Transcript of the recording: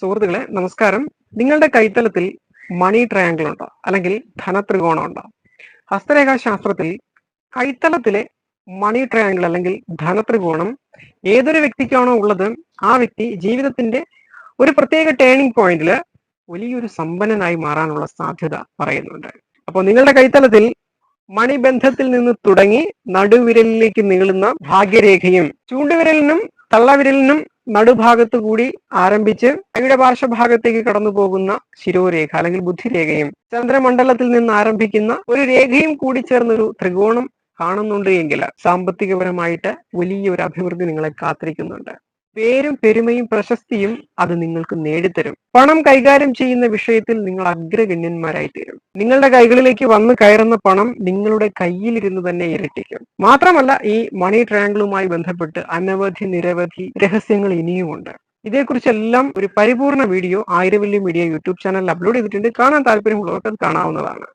സുഹൃത്തുക്കളെ നമസ്കാരം. നിങ്ങളുടെ കൈത്തലത്തിൽ മണി ട്രയാങ്കിൾ ഉണ്ടോ? അല്ലെങ്കിൽ ധനത്രികോണം ഉണ്ടോ? ഹസ്തരേഖാ ശാസ്ത്രത്തിൽ കൈത്തലത്തിലെ മണി ട്രയാങ്കിൾ അല്ലെങ്കിൽ ധനത്രികോണം ഏതൊരു വ്യക്തിക്കാണോ ഉള്ളത് ആ വ്യക്തി ജീവിതത്തിന്റെ ഒരു പ്രത്യേക ടേണിംഗ് പോയിന്റിൽ വലിയൊരു സമ്പന്നനായി മാറാനുള്ള സാധ്യത പറയുന്നുണ്ട്. അപ്പോൾ നിങ്ങളുടെ കൈത്തലത്തിൽ മണിബന്ധത്തിൽ നിന്ന് തുടങ്ങി നടുവിരലിലേക്ക് നീളുന്ന ഭാഗ്യരേഖയും ചൂണ്ടുവിരലിനും തള്ളവിരലിനും നടുഭാഗത്ത് കൂടി ആരംഭിച്ച് അവയുടെ പാർശ്വഭാഗത്തേക്ക് കടന്നു പോകുന്ന ശിരോരേഖ അല്ലെങ്കിൽ ബുദ്ധിരേഖയും ചന്ദ്രമണ്ഡലത്തിൽ നിന്ന് ആരംഭിക്കുന്ന ഒരു രേഖയും കൂടി ചേർന്നൊരു ത്രികോണം കാണുന്നുണ്ട് എങ്കിൽ സാമ്പത്തികപരമായിട്ട് വലിയൊരു അഭിവൃദ്ധി നിങ്ങളെ കാത്തിരിക്കുന്നുണ്ട്. പേരും പെരുമയും പ്രശസ്തിയും അത് നിങ്ങൾക്ക് നേടിത്തരും. പണം കൈകാര്യം ചെയ്യുന്ന വിഷയത്തിൽ നിങ്ങൾ അഗ്രഗണ്യന്മാരായി തീരും. നിങ്ങളുടെ കൈകളിലേക്ക് വന്നു കയറുന്ന പണം നിങ്ങളുടെ കയ്യിലിരുന്ന് തന്നെ ഇരട്ടിക്കും. മാത്രമല്ല ഈ മണി ട്രയാങ്കിളുമായി ബന്ധപ്പെട്ട് അനവധി നിരവധി രഹസ്യങ്ങൾ ഇനിയുമുണ്ട്. ഇതേക്കുറിച്ചെല്ലാം ഒരു പരിപൂർണ വീഡിയോ ആയിരവല്യം മീഡിയ യൂട്യൂബ് ചാനലിൽ അപ്ലോഡ് ചെയ്തിട്ടുണ്ട്. കാണാൻ താല്പര്യമുള്ളവർക്ക് അത് കാണാവുന്നതാണ്.